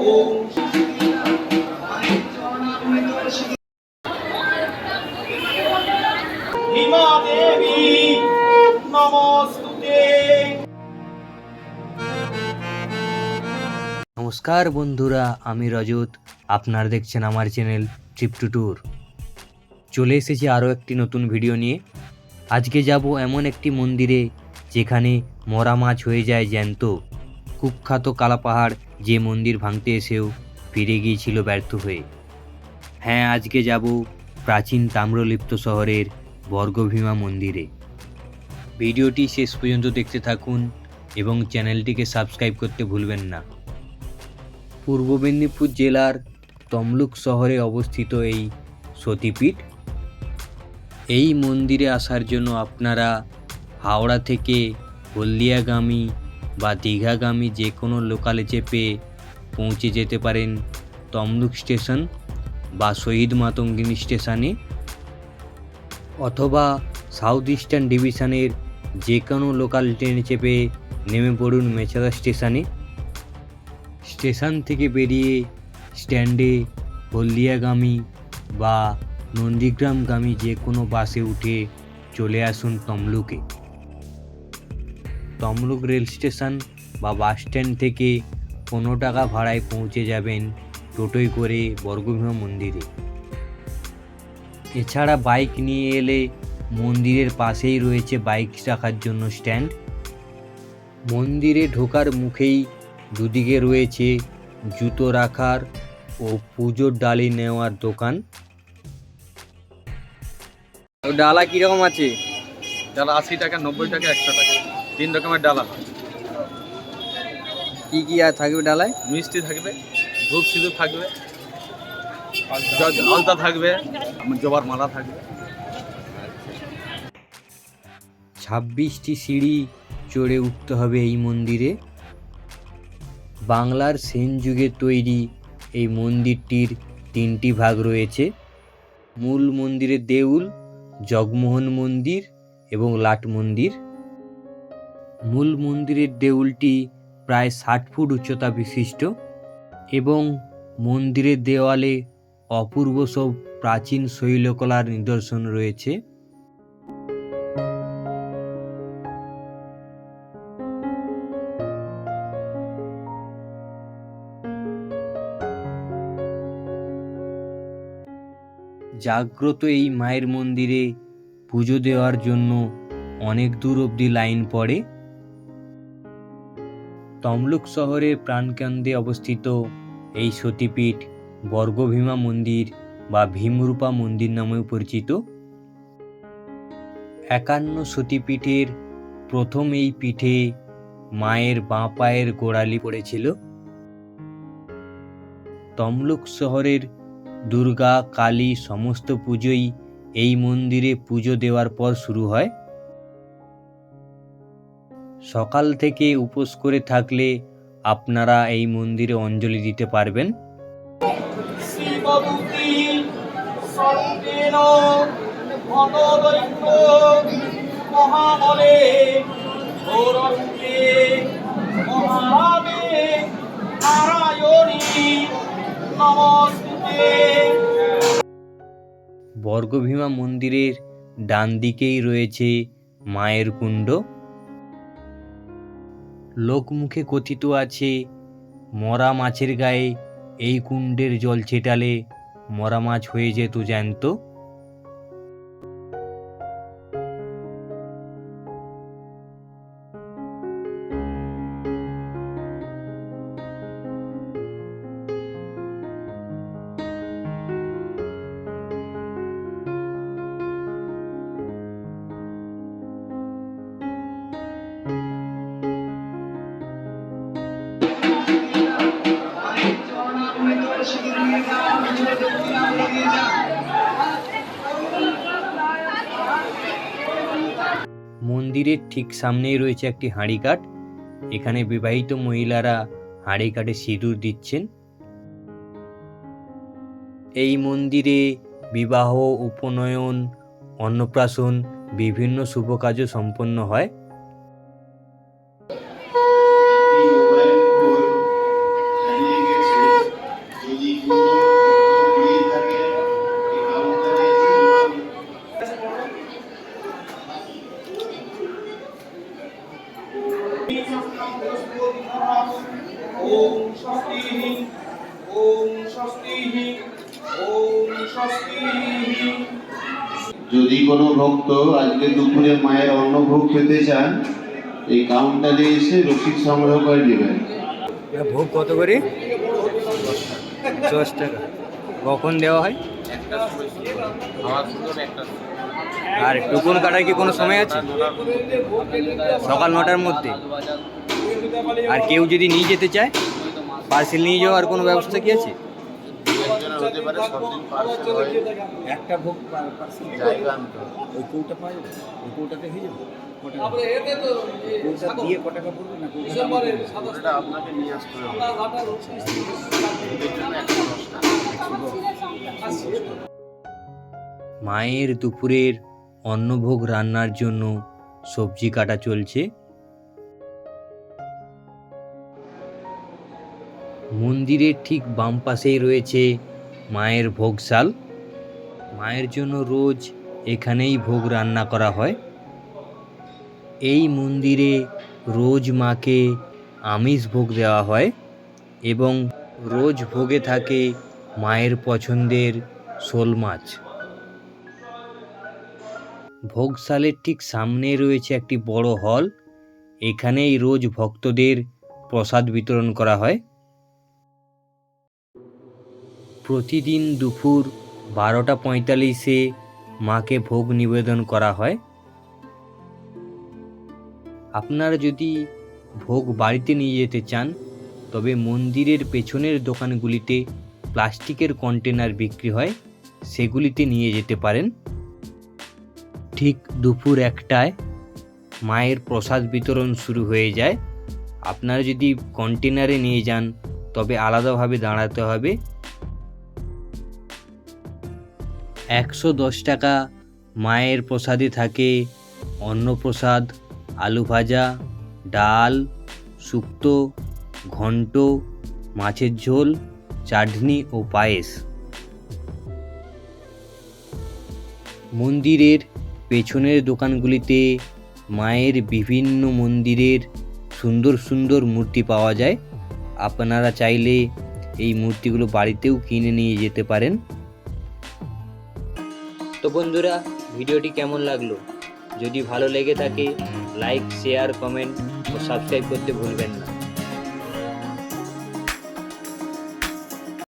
নমস্কার বন্ধুরা, আমি রজত। আপনারা দেখছেন আমার চ্যানেল ট্রিপ টু ট্যুর চলে এসেছি আরও একটি নতুন ভিডিও নিয়ে। আজকে যাব এমন একটি মন্দিরে যেখানে মরা মাছ হয়ে যায় জ্যান্ত। কুখ্যাত কালাপাহাড় যে মন্দির ভাঙতে এসেও ফিরে গিয়েছিল ব্যর্থ হয়ে। হ্যাঁ আজকে যাব প্রাচীন তাম্রলিপ্ত শহরের বর্গভীমা মন্দিরে। ভিডিওটি শেষ পর্যন্ত দেখতে থাকুন এবং চ্যানেলটিকে সাবস্ক্রাইব করতে ভুলবেন না। পূর্ব মেদিনীপুর জেলার তমলুক শহরে অবস্থিত এই সতীপীঠ। এই মন্দিরে আসার জন্য আপনারা হাওড়া থেকে হলদিয়াগামী বা দীঘাগামী যে কোনো লোকালে চেপে পৌঁছে যেতে পারেন তমলুক স্টেশন বা শহীদ মাতঙ্গিনী স্টেশনে অথবা সাউথ ইস্টার্ন ডিভিশনের যে কোনো লোকাল ট্রেনে চেপে নেমে পড়ুন মেছাদা স্টেশনে। স্টেশন থেকে বেরিয়ে স্ট্যান্ডে হলদিয়াগামী বা নন্দীগ্রামগামী যে কোনো বাসে উঠে চলে আসুন তমলুকে। তমলুক রেল স্টেশন বা বাস স্ট্যান্ড থেকে পনেরো টাকা ভাড়ায় পৌঁছে যাবেন টোটোয় করে বর্গভীমা মন্দিরে। এছাড়া বাইক নিয়ে এলে মন্দিরের পাশেই রয়েছে বাইক রাখার জন্য স্ট্যান্ড। মন্দিরে ঢোকার মুখেই দুদিকে রয়েছে জুতো রাখার ও পুজোর ডালি নেওয়ার দোকান। ডালা কীরকম আছে? ডালা আশি টাকা নব্বই টাকা একশো টাকা। তিন রকমের ডালা হয় কি কি আর থাকবে ডালায়? মিষ্টি থাকবে ধূপ সিঁদুর থাকবে আলতা থাকবে জবার মালা থাকবে। ছাব্বিশটি সিঁড়ি চড়ে উঠতে হবে এই মন্দিরে। বাংলার সেন যুগে তৈরি এই মন্দিরটির তিনটি ভাগ রয়েছে। মূল মন্দিরের দেউল জগমোহন মন্দির এবং লাট মন্দির। মূল মন্দিরের দেউলটি প্রায় ষাট ফুট উচ্চতা বিশিষ্ট এবং মন্দিরের দেওয়ালে অপূর্ব সব প্রাচীন শৈলকলার নিদর্শন রয়েছে। জাগ্রত এই মায়ের মন্দিরে পুজো দেওয়ার জন্য অনেক দূর অবধি লাইন পড়ে। তমলুক শহরের প্রাণকেন্দ্রে অবস্থিত এই সতীপীঠ বর্গভীমা মন্দির বা ভীমরূপা মন্দির নামেও পরিচিত। একান্ন সতীপীঠের প্রথম এই পিঠে মায়ের বাঁ পায়ের গোড়ালি পড়েছিল। তমলুক শহরের দুর্গা, কালী সমস্ত পুজোই এই মন্দিরে পুজো দেওয়ার পর শুরু হয়। সকাল থেকে উপোস করে থাকলে আপনারা এই মন্দিরে অঞ্জলি দিতে পারবেন। বর্গভীমা মন্দিরের ডান দিকেই রয়েছে মায়ের কুণ্ড। লোকমুখে কথিত আছে, মরা মাছের গায়ে এই কুণ্ডের জল ছেটালে মরা মাছ হয়ে যেত জ্যান্ত। মন্দিরের ঠিক সামনেই রয়েছে একটি হাঁড়িকাঠ এখানে বিবাহিত মহিলারা হাঁড়িকাঠে সিঁদুর দিচ্ছেন। এই মন্দিরে বিবাহ, উপনয়ন, অন্নপ্রাশন, বিভিন্ন শুভ কাজও সম্পন্ন হয়। ওম স্বস্তি ওম স্বস্তি ওম স্বস্তি যদি কোনো ভক্ত আজকে দুপুরে মায়ের অন্নভোগ খেতে চান এই কাউন্টারে এসে রসিদ সংগ্রহ করে নেবেন ভোগ কত করে? দশ টাকা। কখন দেওয়া হয়? আর টুকুন কাটার কি কোনো সময় আছে? সকাল নটার মধ্যে। আর কেউ যদি নিয়ে যেতে চায়? পার্সেল নিয়ে যাওয়ার কোনো ব্যবস্থা কি আছে? হতে পারে সব দিন পার্সেল হয় একটা ভোগ পার্সেল জায়গা আনতে ওই কৌটা পাওয়া যাবে? ওই কৌটাতে হয়ে যাবে? কটা কৌটা দিয়ে ক টাকা পড়বে না? কৌটা ওটা আপনাকে নিয়ে আসতে হবে। এর জন্য একশো দশ টাকা। মায়ের দুপুরের অন্নভোগ রান্নার জন্য সবজি কাটা চলছে। মন্দিরের ঠিক বাম পাশেই রয়েছে মায়ের ভোগশাল। মায়ের জন্য রোজ এখানেই ভোগ রান্না করা হয়। এই মন্দিরে রোজ মাকে আমিষ ভোগ দেওয়া হয় এবং রোজ ভোগে থাকে মায়ের পছন্দের শোল মাছ। ভোগশালের ঠিক সামনে রয়েছে একটি বড় হল। এখানেই রোজ ভক্তদের প্রসাদ বিতরণ করা হয়। প্রতিদিন দুপুর বারোটা পঁয়তাল্লিশে মাকে ভোগ নিবেদন করা হয়। আপনারা যদি ভোগ বাড়িতে নিয়ে যেতে চান, তবে মন্দিরের পেছনের দোকানগুলিতে প্লাস্টিকের কন্টেনার বিক্রি হয়, সেগুলিতে নিয়ে যেতে পারেন। ঠিক দুপুর একটায় মায়ের প্রসাদ বিতরণ শুরু হয়ে যায়। আপনারা যদি কন্টেনারে নিয়ে যান, তবে আলাদাভাবে দাঁড়াতে হবে। একশো দশ টাকা মায়ের প্রসাদে থাকে। অন্নপ্রসাদ আলু ভাজা, ডাল, শুক্তো, ঘন্ট, মাছের ঝোল, চাটনি ও পায়েস। মন্দিরের পেছনের দোকানগুলিতে মায়ের বিভিন্ন মন্দিরের সুন্দর সুন্দর মূর্তি পাওয়া যায়। আপনারা চাইলে এই মূর্তিগুলো বাড়িতেও কিনে নিয়ে যেতে পারেন। তো বন্ধুরা ভিডিওটি কেমন লাগল? যদি ভালো লেগে থাকে লাইক শেয়ার কমেন্ট ও সাবস্ক্রাইব করতে ভুলবেন না।